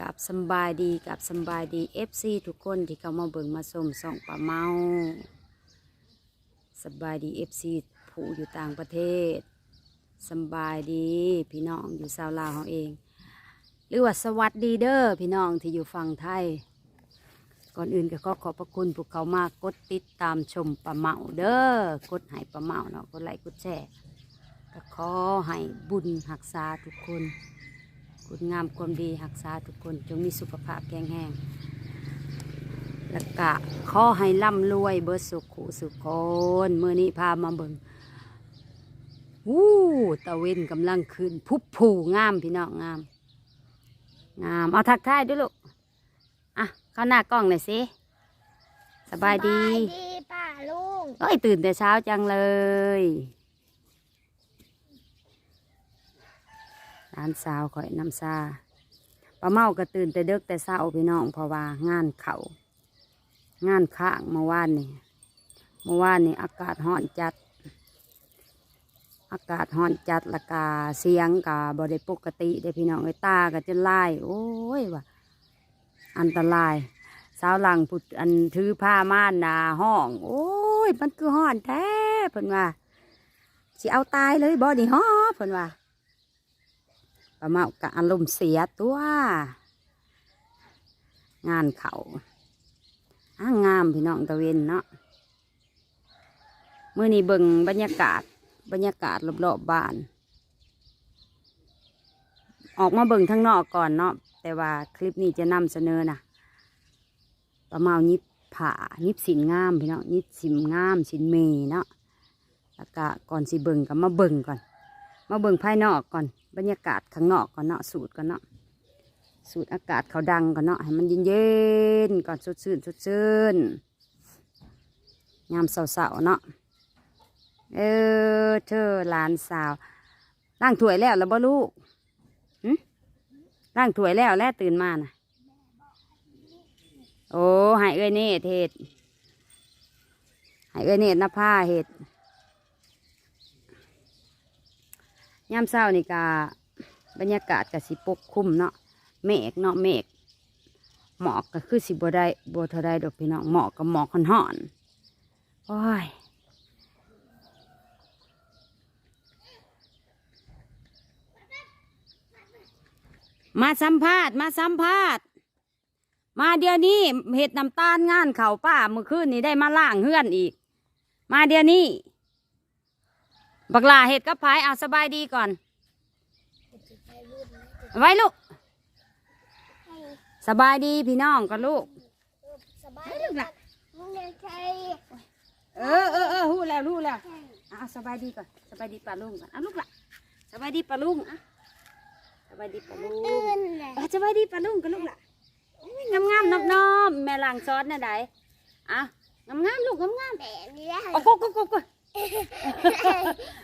กับสบายดีกับสบายดีเอฟซีทุกคนที่เข้ามาเบิ่งมาชมส่องปลาเมาสบายดีเอฟซีผู้อยู่ต่างประเทศสบายดีพี่น้องอยู่ซาวลาวเขาเอง หรือว่าสวัสดีเด้อพี่น้องที่อยู่ฝั่งไทย ก่อนอื่นก็ขอขอบพระคุณพวกเขามากกดติดตามชมปลาเมาเด้อกดให้ปลาเมาเนาะกดไลค์กดแชร์ก็ขอให้บุญหักษาทุกคน คุณงามความดีหักษาทุกคนจงมีสุขภาพแข็งแรงแล้วก็ขอให้ร่ำรวยเบิดสุขหูสุขคนเมื่อนี้พามาเบิงวู้ตะเวนกำลังขึ้น พุบผูงามพี่น้องงาม งาม เอาทักทายด้วยลูก อะ เข้าหน้ากล้องหน่อยสิ สบายดี สบายดีป้าลุงเอ้ย ตื่นแต่เช้าจังเลย ร้านสาวข่อยน้ำซาป้าเมาก็ตื่นแต่เด็กแต่เช้าพี่น้องเพราะว่างานเขางานข้างเมื่อวานนี่เมื่อวานนี่อากาศร้อนจัด อากาศร้อนจัดละกาเสียงกาบริปกติเด้พี่น้องไอ้ตาก็จะไล่โอ้ยว่ะอันตรายสาวหลังพุดอันถือผ้าม่านหนาห้อง โอ้ย มันคือห้อนแท้เพิ่นว่าสิเอาตายเลยบ่นี่ฮ้อเพิ่นว่า ป้าเมากะอารมณ์เสียตัว งานเขาอ้างงามพี่น้องตะเวนเนาะเมื่อนี้เบิ่งบรรยากาศบรรยากาศรอบๆบ้าน ออกมาเบิ่งทั้งนอกก่อนเนาะแต่ว่าคลิปนี้จะนำเสนอนะปลาเมายิบผ่ายิบสินงามพี่น้องยิบสินงามสินเมเนาะแล้วก็ก่อนสิเบิ่งก็มาเบิ่งก่อน มาเบิ่งภายนอกก่อน บรรยากาศข้างนอกก่อนเนาะสูตรก่อนเนาะสูตรอากาศเขาดังก่อนเนาะให้มันเย็นๆก่อนสดชื่นสดชื่นยามเสาๆเนาะเออเธอหลานสาวล้างถวยแล้วแล้วบ่ลูกหึล้างถวยแล้วแล้วตื่นมาน่ะ โอ้หายเอ้ยเนตรเห็ดหายเอ้ยเนตรนภาเห็ด ยามเช้านี่กาบรรยากาศกับสิปกคลุมเนาะเมฆเนาะเมฆหมอกก็คือสิบัได้บเทาได้ดอกพี่น้องหมอกกับหมอกห่อนๆโอ้ยมาสัมภาษณ์มาสัมภาษณ์มาเดี๋ยวนี้เห็ดน้ำตาลงานเขาป้าเมื่อคืนนี้ได้มาล่างเฮือนอีก มาเดี๋ยวนี้ บักลาเห็ดกับพายเอาสบายดีก่อน ไว้ลูก สบายดีพี่น้องกับลูก สบายให้ลูกล่ะมึงยังใช่เออเออเออรู้แล้วรู้แล้วเอาสบายดีก่อน สบายดีปลาลุงก่อนเอาลูกละสบายดีปลาลุงอะสบายดีปลาลุงตื่นเลยเออสบายดีปลาลุงกับลูกละงามงามๆนอบนอบๆแม่ล้างซอสน่ะได้อะงามงามๆลูกงามงามแต่นี่ได้ๆโอ้โกโกโกโก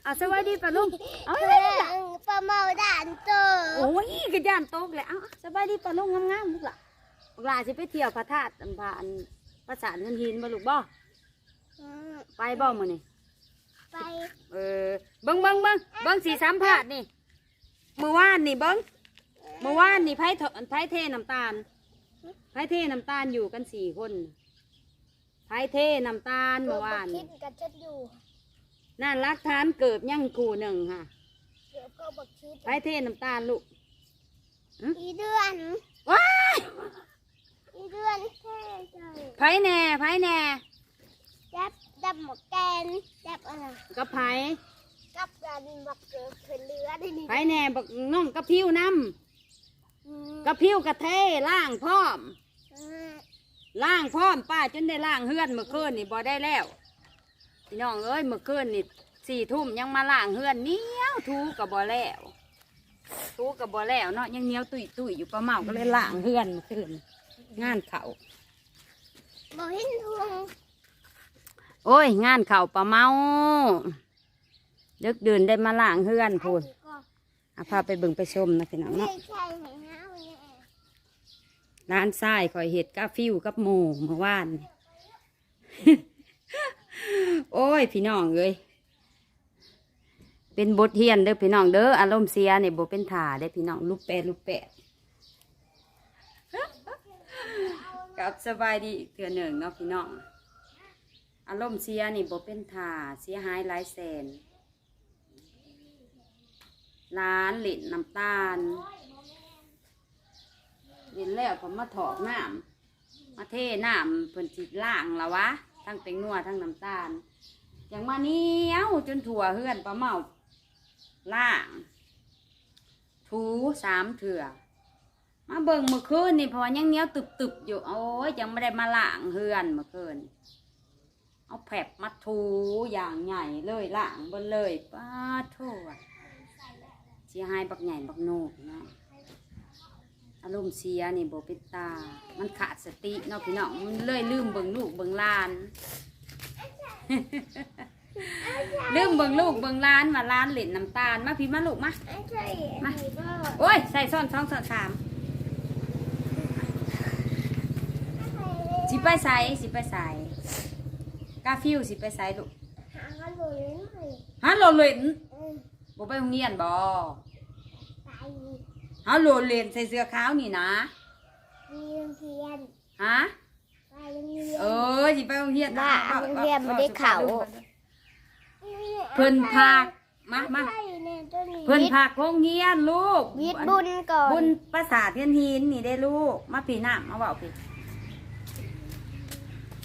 เอาสบายดีปลาลุงเอาสบายดีล่ะปลาเมาด่านโตโอ้ยกระยานโต๊ะเลยเอาสบายดีปลาลุงงามงามๆลูกละลูกละสิไปเที่ยวพระธาตุอันพานพระสารเงินหินบ่ลูกบ่อไปบ่มื้อนี้ไปเออเบิ้งเบิ้งเบิ้งเบิ้งสีสัมผัสนี่เมื่อวานนี่เบิ้งเมื่อวานนี่ไผ่ไผ่เทน้ำตาลไผ่เทน้ำตาลอยู่กันสี่คนไผ่เทน้ำตาลเมื่อวานคิดกับฉันอยู่ นั่นรักฐานเกิบยังกูหนึ่งค่ะเดี๋ยวก็บอกคิดไผ่เทน้ำตาลลูกอีเดือนว้ายอีเดือนแค่ใจไผ่แน่ไผ่แน่จับจับหมกแกนจับอะไรกับไผ่กับการบักเกิดขึ้นเรือได้นี่ไผ่แน่บักน้องกระพิ้วน้อืมำกระพิ้วกระเทล่างพร้อมอืมล่างพร้อมป้าจนได้ล่างเฮือนเมื่อคืนนี่บ่ได้แล้ว พี่น้องเอ้ยเมื่อคืนนี่สี่ทุ่มยังมาล่างเฮือนเหนี้ยวทูกับบ่แล้วทูกับบ่แล้วเนาะยังเหนียวตุยตุยอยู่ประเมาก็เลยล่างเฮือนเมื่อคืนงานเขาบอกเห็นทวงโอ้ย งานเขาประเมาดึกดื่นได้มาล่างเฮือนพูนอันนี้ก็เอาพาไปเบิ่งไปชมนะพี่น้องไม่เนาะใช่ไหมนะวันนี้ร้านทรายคอยเห็ดกาฟิวกับหมูเมื่อวานนี่ โอ้ย พี่น้องเอ้ยเป็นบทเรียนเด้อพี่น้องเด้ออารมณ์เสียเนี่ยบเป็นถ่าได้อพี่น้องลูกแปดลูกแปดกับสบายดีเทื่อหนึ่งเนาะพี่น้องอารมณ์เสียนี่บเป็นท่าเสียหายหลายแสนร้านหลินน้ำตาลเลินแล้วผมมาถอกน้ำมาเทน้ำเพิ่นจิตล่างและวะ ทั้งเป็งนัวทั้งน้ำตาลอย่างมาเนี้ยวจนถั่วเฮือนปลาเมาล่าง ถูสามเถื่อมาเบิ่งเมื่อคืนนี่เพราะว่ายังเนี้ยวตึบๆอยู่โอ้ยยังไม่ได้มาล้างเฮือนเมื่อคืนเอาแผบมาถูอย่างใหญ่เลยล้างบนเลยป้าโทษเสียหายบักใหญ่บักโนกเนาะารมณ์เสียนี่โบเป็นตา มันขาดสติเนาะพี่น้องมันเลยลืมเบิ่งลูกเบิ่งหลาน ลืมเบิ่งลูกเบิ่งหลานมาหลานเล่นน้ำตาลมาพี่มาลูกมาไม่ใช่อันนี้ก็โอ้ยใส่ซ่อนสองซ่อนสามสิไปใส่สิไปใส่กาฟิวสิไปใส่ลูกหากันเลยหน่อยฮะโหลดเล่นเออบ่ไปโรงเรียนบ่ ไปฮะโหลดเล่นใส่เสื้อขาวนี่นะเรียนเรียนฮะไปโรงเรียนเออสิไปโรงเรียนบ้าโรงเรียนบ่ได้เข้า เพิ่นพากมามาใช่เนี่ยตัวนี้เพิ่นพากโรงเรียนลูกวิทย์บุญก่อนบุญภาษาเทียนหินนี่ได้ลูก มาปีน้ำมาเว้าพี่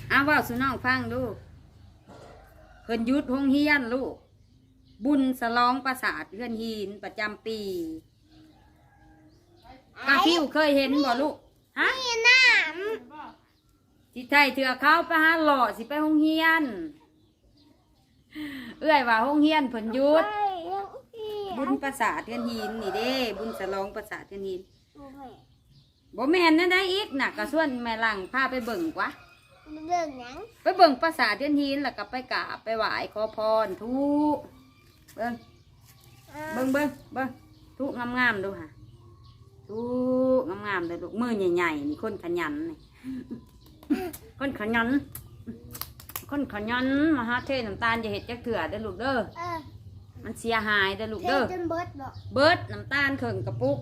เอาเว้าสุน้องฟังดูเพิ่นหยุดโรงเรียนลูก บุญสลองประสาทเทียนหินประจำปี กาฟิวเคยเห็นบ่ลูก ฮะนี่น้สิไทยเถื่อเขาไปหาหล่อสิไปโรงเรียน เอื้อยว่าโรงเรียนเพิ่นหยุำดไปยังพี่บุญประสาทเทียนหินนี่เด้ บุญสลองประสาทเทียนหินโอ้ยบ่แม่นนั่นได้อีกน่ะก็ส่วนแม่หลังพาไปเบิ่งกว่าเรื่องหยังไปเบิ่งประสาทเทียนหินแล้วก็ไปกราบไปไหว้ขอพรทุกเบิ่งเบิ่งเบิ่งเบิ่งทุกงามๆดูค่ะ ทุกงามๆเลยลูกมือใหญ่ๆนี่คนขยันนี่คนขยัน คนขยันมาหาเทน้ำตาลอย่าเห็ดจักเถื่อเด้อลูกเด้อเออมันเสียหายเด้อลูกเล่เด้นอจนเบิดบอกเบิดน้ำตาลเข่งกระปุก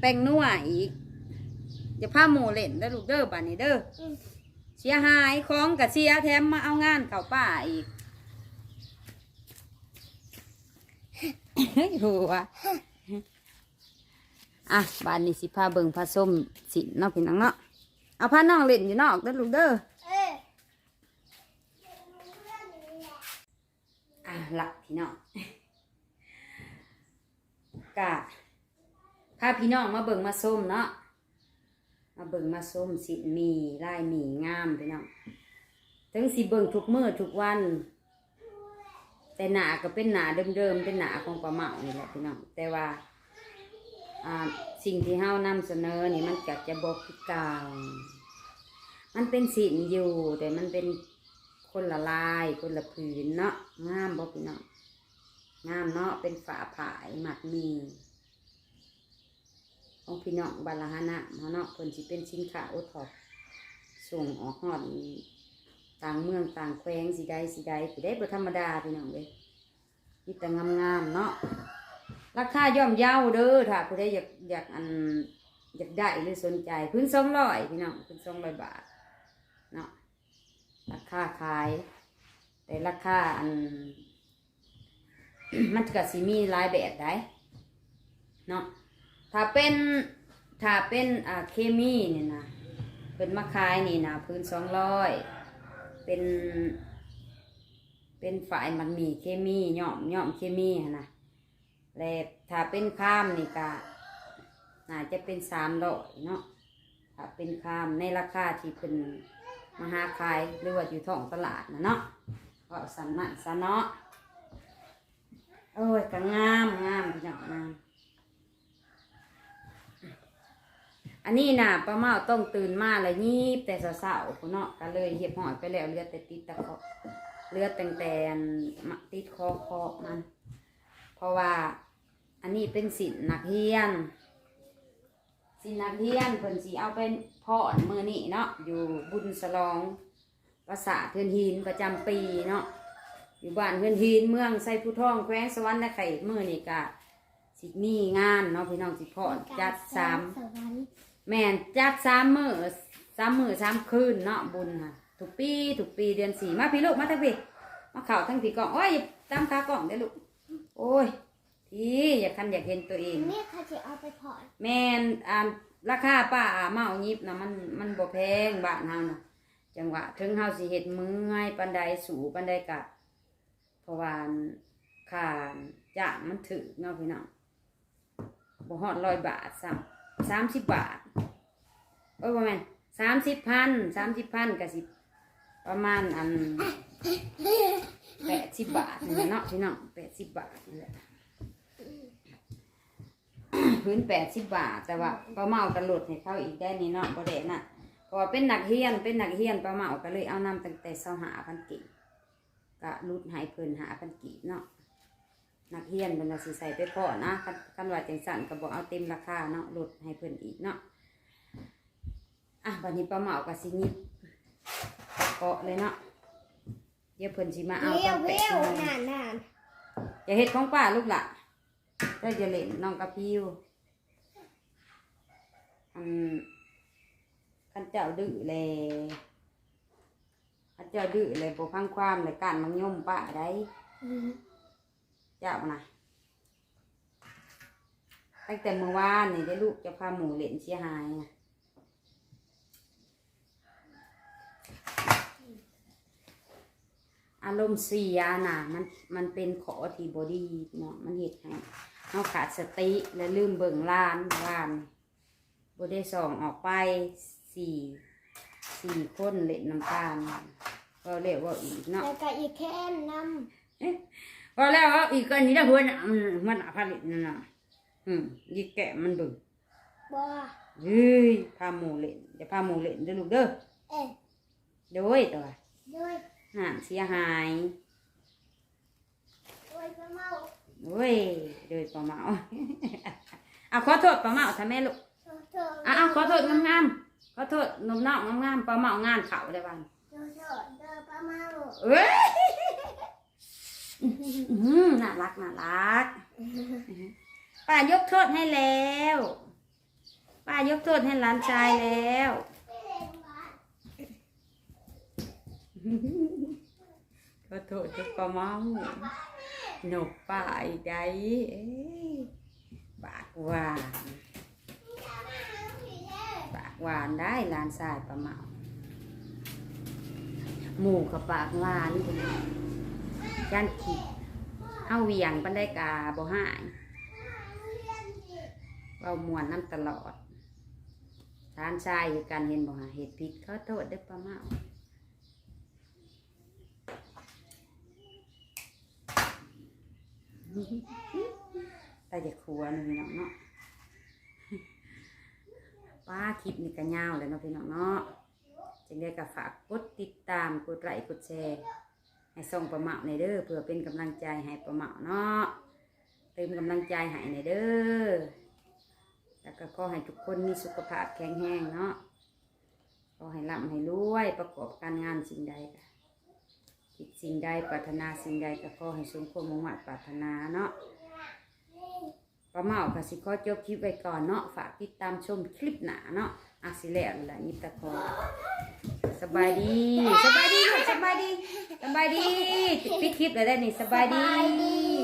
แป้งนัวอีกอย่าพาหมูเล่นเด้อลูกเด้อบ้านนี้เด้ออืมเสียหายของกับเสียแถมมาเอางานเข้าป่าอีก เฮ้ยหัว อะบานนี้สิพาเบิ่งพาส้มสินเนาะพี่น้องเนาะเอาพาน้องเล่นอยู่นอกเด้อลูกเด้อเอออะละพี่น้องกะพาพี่น้องมาเบิงมาส้มเนาะมาเบิงมาส้มสิมีลายหมีงามพี่น้องถึงสิเบิงทุกมือทุกวันแต่หนาก็เป็นหนาเดิมๆเป็นหนาของปลาเมานี่แหละพี่น้องแต่ว่า สิ่งที่เฮานำเสนอนี่มันก็จะบอกคือเก่ามันเป็นสินอยู่ แต่มันเป็นคนละลาย คนละผืนเนาะงามบ่พี่นาะงามเนาะเป็นฝาผายหมัดมีของพี่น้องบาลาฮานะเนาะเพิ่นสิเป็นสินค้าโอท็อปส่งออกฮอดต่างเมืองต่างแขวงสิใดสิใดสิได้บ่ธรรมดาพี่น้องเด้มีแต่งามๆเนาะ ราคาย่อมเยาเด้อถ้าผู้ใดอยากอยากอันอยากได้หรือสนใจพื้นสองร้อยพี่น้องพื้นสองร้อยบาทเนาะราคาขาย แต่ราคาอัน มันก็สิมีหลายแบบได้เนาะถ้าเป็นถ้าเป็นอ่าเคมีเนี่ยนะเป็นมาขายนี่นะพื้นสองร้อยเป็น เป็นฝ่ายมันมีเคมีย่อมย่อมเคมีนะ และถ้าเป็นข้ามนี่ก็น่าจะเป็นสามร้อยเนาะถ้าเป็นข้ามในราคาที่เป็นมหาขายหรือว่าอยู่ท้องตลาดนะเนาะก็สันนั่นซะเนาะโอ้ยก็งามงามพี่น้องงามอันนี้น่ะป้าเมาต้องตื่นมาเลยยีบแต่สาวๆพุ่นเนาะก็เลยเหียบหอยไปแล้วเลือดแต่ติดตะเคาะเลือดแต่แต่มาติดคอคอมัน เพราะว่าอันนี้เป็นสินนักเรียน สินักเรียนเพิ่นสิเอาเป็นพ่อนมือนี่เนาะอยู่บุญสลองภาษาทเทือนหินประจำปีเนาะอยู่บ้านเทือนหินเมืองไซผู้ทองแขวงสวรรค์และไข่มือนี่กะสิมีงานเนาะพี่น้องสิพ่อนจัดสามสวรรค์แม่นจัดสามมือสามมือสามคืนเนาะบุญค่ะทุกปีทุกปีเดือนสี่มาพี่ลูกมาทั้งพี่มาเข่าทั้งพี่กล่องโอ้ยตามขากล่องได้อลูก โอ้ยพี่อยากคันอยากเห็นตัวเอง นี่เขาจะเอาไปพอดแม่นอ่าราคาป้าเมายิบนะมันมันบ่แพงบ้านเฮานะจังหวะถึงเฮาสิเฮ็ดมือง่ายปานใดสูปานใดกะเพราะว่าค่าจ้างมันถึกเนาะพี่น้องบ่ฮอดร้อยบาทซ้ำสามสิบบาทโอ้ยบ่แม่นสามสิบพันสามสิบพันก็สิ ประมาณอันแปดสิบบาทนี่เนาะพี่น้องแปดสิบบาทนี่แหละพื้นแปดสิบบาทแต่ว่าป้าเมากันหลดให้เขาอีกได้นี่เนาะประเด็นน่ะเพราะเป็นนักเฮียนเป็นนักเฮียนป้าเมาก็เลยเอานำตั้งแต่เสาหาพันกีบก็รุดหายเพลินหาพันกีบเนาะนักเฮียนเป็นว่าสิใส่ไปพอนะคันคันว่าจังสันก็บอกเอาเต็มราคาเนาะลุดให้เพลินอีกเนาะอะวันนี้ป้าเมาก็สิหยิบ เกาะเลยเนาะเดี๋ยวเพิ่นสิมาเอาเวีตยอวนเวีแปะยวให้นานนานอย่าเฮ็ดของป้าลูกล่ะก็จะเล่นน้องกระพิวอันขันเจ้าดื้อเลยขันเจ้าดื้อเลยบ่พังความเลยการมังย่มป้าได้เจ้านะตั้งแต่เมื่อวานนี่ได้ลูกจะพาหมูเล่นเสียหายนะ อารมณ์เสียน่ะมันมันเป็นขอที่บอดีเนาะมันเหตุให้เราขาดสติและลืมเบิ่งล้านล้านบได้ส่องออกไปสี่สี่คนเล่นน้ำตาลก็เรียกว่าอีกเนาะแล้วก็อีกแค่น้พอแล้วเอาอีกอันนี้นะเพื่อนอะมันมันอผลิตนั่นน่ะอืมยีแกะมันเบิ่งำบัวเฮ้ยพาหมูเล่นอย่าพาหมูเล่นเด้อลูกเด้อเอ๊ะโดยตัวด้วย ห่านเสียหายด้วยกระเมาโอ้ยโดยป้าเมาเอาขอโทษป้าเมาทำแม่ลูกเธออะเอาขอโทษงามๆขอโทษนมนอกงามๆป้าเมางานเขาได้บ้างเธอเธอเธอประเมาเอ้ยอื้อหือน่ารักน่ารักป้ายกโทษให้แล้วป้ายกโทษให้หลานชายแล้ว ขอโทษทุกป้าเมาหนกป้าอีกได้เอ้ยปากหวานปากหวานได้ลานชายป้าเมาหมูกับปากหวานย่านขีดเอาเวียงปันได้กาบ่หายเว้ามวนน้ำตลอดทานชายการเห็นบ่หาเหตุผิดขอโทษเด้อป้าเมา แต่จะครัวหนึ่งเนาะเนาะป้าคลิปนี่ก็ยาวเลยเนาะพี่น้องเนาะจึงได้ก็ฝากกดติดตามกดไลค์กดแชร์ให้ส่งประเมาในเด้อเพื่อเป็นกำลังใจให้ประเมาเนาะเติมกำลังใจให้ในเด้อแล้วก็ขอให้ทุกคนมีสุขภาพแข็งแรงเนาะขอให้ร่ำให้รวยประกอบการงานสิ่งใดก็ คิดสิ่งใดปรารถนาสิ่งใดก็ขอให้สมความมุ่งมั่นปรารถนาเนาะประเมาก็สิขอจบคลิปไว้ก่อนเนาะฝากติดตามชมคลิปหนาเนาะอาสิแล้วนี่แหละยิบตะคอสบายดีสบายดีสบายดีสบายดีปิดคลิปเลยได้นี่สบายดี